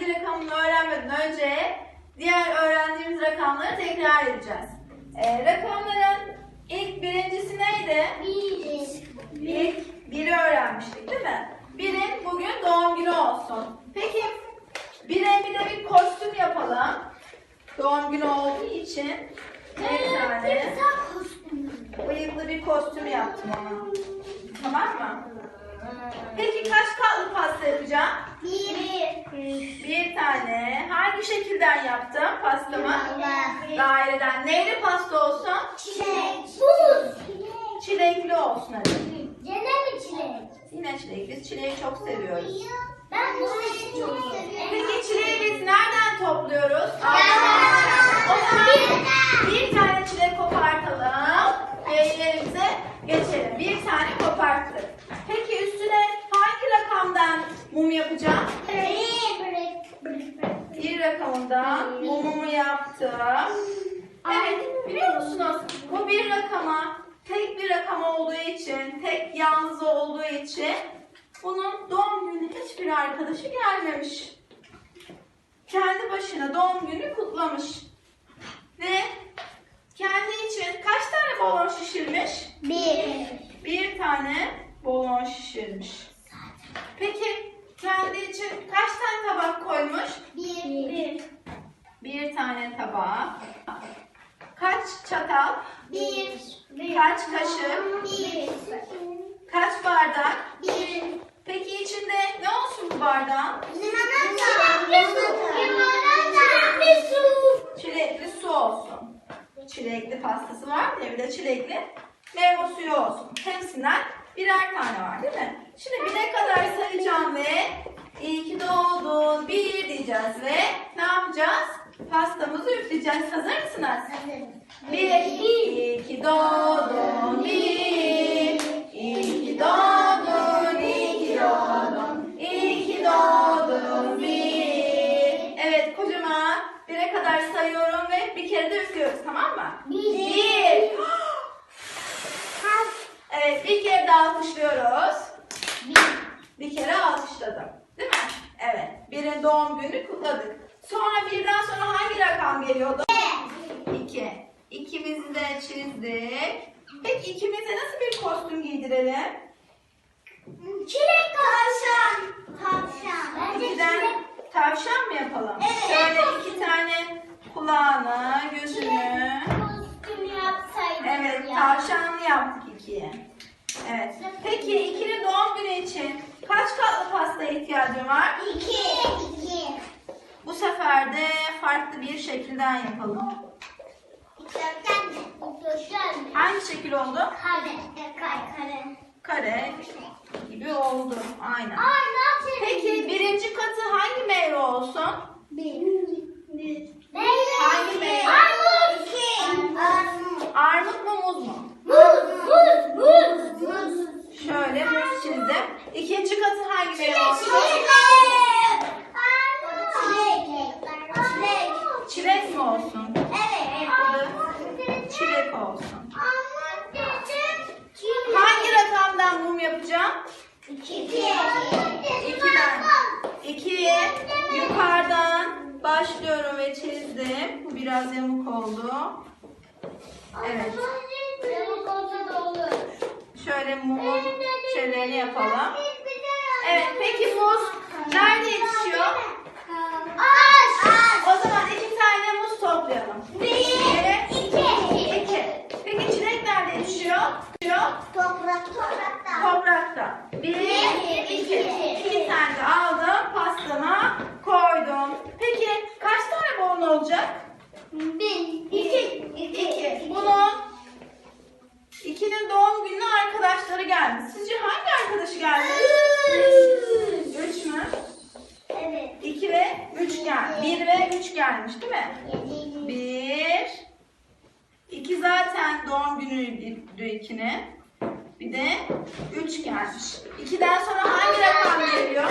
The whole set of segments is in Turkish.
7 rakamını öğrenmeden önce diğer öğrendiğimiz rakamları tekrar edeceğiz. Ee, rakamların ilk birincisi neydi? İlk biri öğrenmiştik değil mi? Birin bugün doğum günü olsun. Peki bire bir de bir kostüm yapalım. Doğum günü olduğu için bir tane bıyıklı bir kostüm yaptım ona. Tamam mı? Peki kaç katlı pasta yapacağım? Bir tane. Hangi şekilden yaptım pastamı? Daireden. Neyli pasta olsun? Çilekli olsun hadi. Yine çilek. Biz çileği çok seviyoruz. Ben bu çileği çok seviyorum. Peki çileği biz nereden topluyoruz? O zaman bir tane çilek kopartalım ve yerimize geçelim. Bir tane koparttık. Peki üstüne hangi rakamdan mum yapacağım? Bir rakamından mumumu yaptım. Evet, biliyor musunuz? Bu bir rakama, tek bir rakam olduğu için, tek yalnız olduğu için bunun doğum günü hiçbir arkadaşı gelmemiş. Kendi başına doğum günü kutlamış. Ve kendi için kaç tane balon şişirmiş? Bir tane balon şişirmiş. Peki kendi için kaç tane tabak koymuş? Bir tane tabak. Kaç çatal? Kaç kaşık? Kaç bardak? Peki içinde ne olsun bu bardağın? Çilekli su olsun. Çilekli pastası var? Bir de çilekli meyve suyu olsun. Hepsinden birer tane var değil mi? Şimdi bire kadar sayacağım ve iyi ki doğdun bir diyeceğiz ve ne yapacağız? Pastamızı üfleyeceğiz. Hazır mısınız? Bir, iyi ki doğdun bir. İyi ki doğdun, kere de üflüyoruz tamam mı? Bir. Evet bir kere daha alkışlıyoruz. Bir kere alkışladım. Değil mi? Evet. Birin doğum günü kutladık. Sonra birden sonra hangi rakam geliyordu? İki. İkimizi de çizdik. Peki ikimize nasıl bir kostüm giydirelim? Çilek tavşan. Tavşan. Bence İkiden çilek. tavşan mı yapalım? Evet. Şöyle iki tane kulağını, gözünü. Evet, tavşanlı yaptık ikiye. Evet. Peki ikinin doğum günü için kaç katlı pastaya ihtiyacım var? İki. İki. Bu sefer de farklı bir şekilden yapalım. Dikdörtgen mi? Dikdörtgen mi? Hangi şekil oldu? Kare. Kare. Kare. Kare gibi oldu. Aynen. Ay? Peki birinci katı hangi meyve olsun? Bir. Hangi meyve? Armut. Armut. Mu muz mu? Muz. Muz. Muz. Şöyle muz çizdim. İkinci katı hangi meyve olsun? Çilek. Çilek mi olsun? Evet. Çilek olsun. Armut dedim. Çilek. Hangi rakamdan mum yapacağım? İki. İkiden. İkiye yukarıdan başlıyorum ve çizdim. Bu biraz yamuk oldu. Evet. Yamuk olsa da olur. Şöyle mumun şeylerini yapalım. Evet peki muz nerede yetişiyor? Ağaç. O zaman iki tane muz toplayalım. Bir, iki. İki. Peki çilek nerede yetişiyor? Toprak, toprakta. Toprakta. Bir, iki. iki. İki tane de aldım pastama koydum. Peki kaç tane balon olacak? Bir, iki. İki. Bunun ikinin doğum gününe arkadaşları geldi. Sizce hangi arkadaşı geldi? Üç mü? Evet. İki ve üç geldi. Bir ve üç gelmiş değil mi? Bir. İki zaten doğum günüydü ikinin. Bir de üç gelmiş. İkiden sonra hangi rakam geliyor?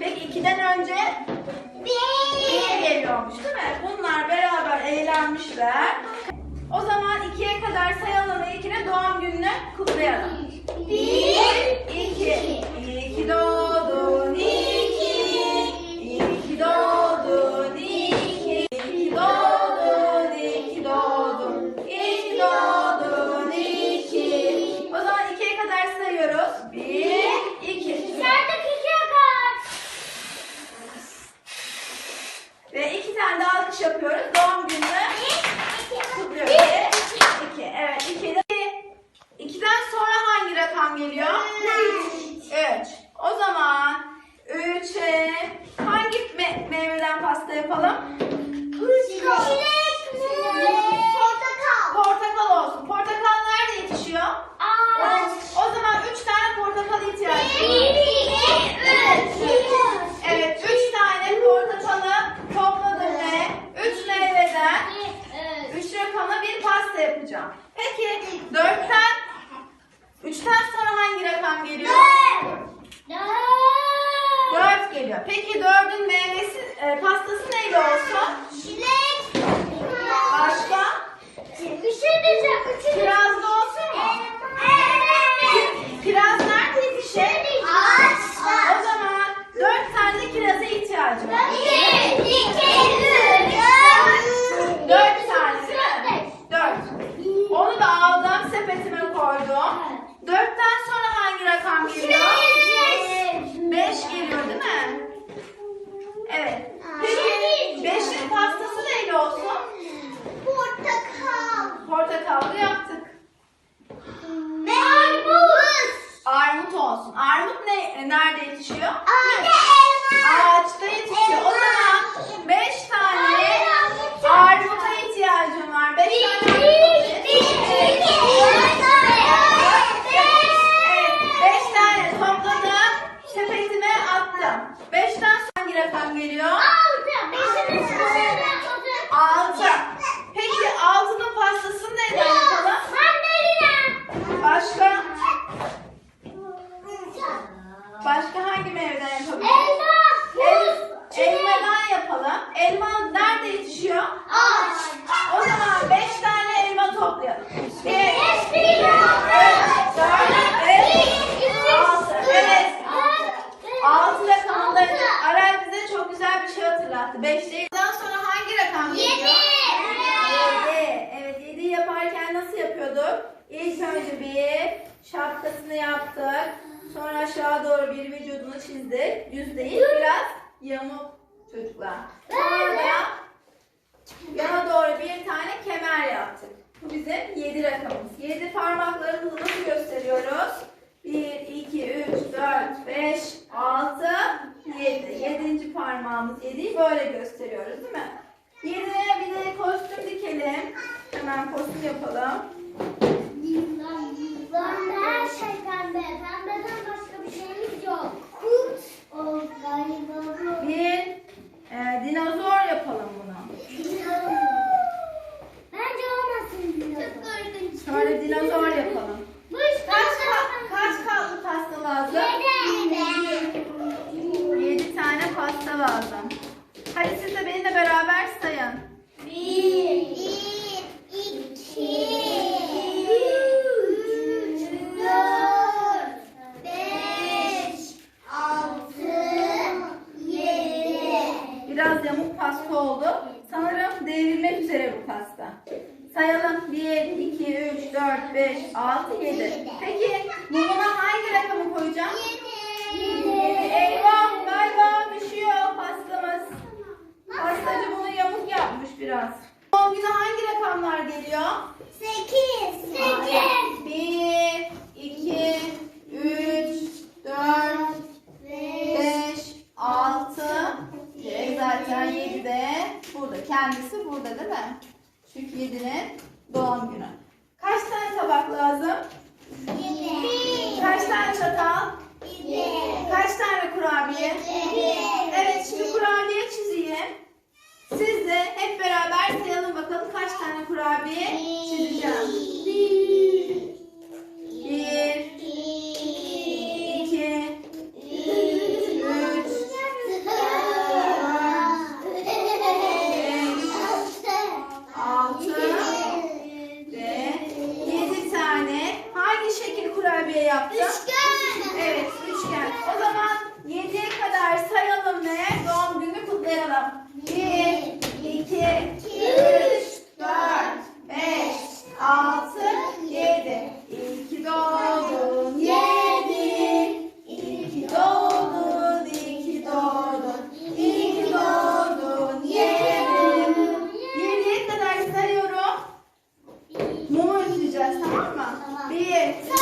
Peki ikiden önce Bir. geliyormuş değil mi? Bunlar beraber eğlenmişler ikiye kadar sayalım ilkine doğum gününü kutlayalım. Bir, iki. İyi ki doğdun, iyi ki. İyi ki doğdun, iyi ki. İyi doğdun, iyi doğdun. İyi doğdun, iyi. O zaman ikiye kadar sayıyoruz. Bir, iki. Dışarıdaki ikiye kaç. Ve iki tane daha alkış yapıyoruz. Doğum günü rakam geliyor? 3. O zaman 3'e hangi me meyveden pasta yapalım? Üçten sonra hangi rakam geliyor? Dört. Dört. Dört geliyor. Peki dördün meyvesi, e, pastası neyle olsun? Çilek. kaçıyor? Beş geliyor değil mi? Evet. Beşin pastası neyle olsun? Portakal. Portakallı yaptık. Armut. Armut olsun. Armut ne, nerede yetişiyor? Ağaç. burada. Sonra yana doğru bir tane kemer yaptık. Bu bizim 7 rakamımız. 7 parmaklarımızı nasıl gösteriyoruz? 1, 2, 3, 4, 5, 6, 7. 7. parmağımız 7'yi böyle gösteriyoruz değil mi? 7'ye bir de kostüm dikelim. Hemen kostüm yapalım. Pembe, pembe, pembe. zaten 7'de burada. Kendisi burada değil mi? Çünkü 7'nin doğum günü. Kaç tane tabak lazım? 7. Kaç tane çatal? 7. Kaç tane kurabiye? 7. Evet şimdi kurabiye çizeyim. Siz de hep beraber sayalım bakalım kaç tane kurabiye çizeceğim. 1 yapacağız tamam mı? Tamam. Bir,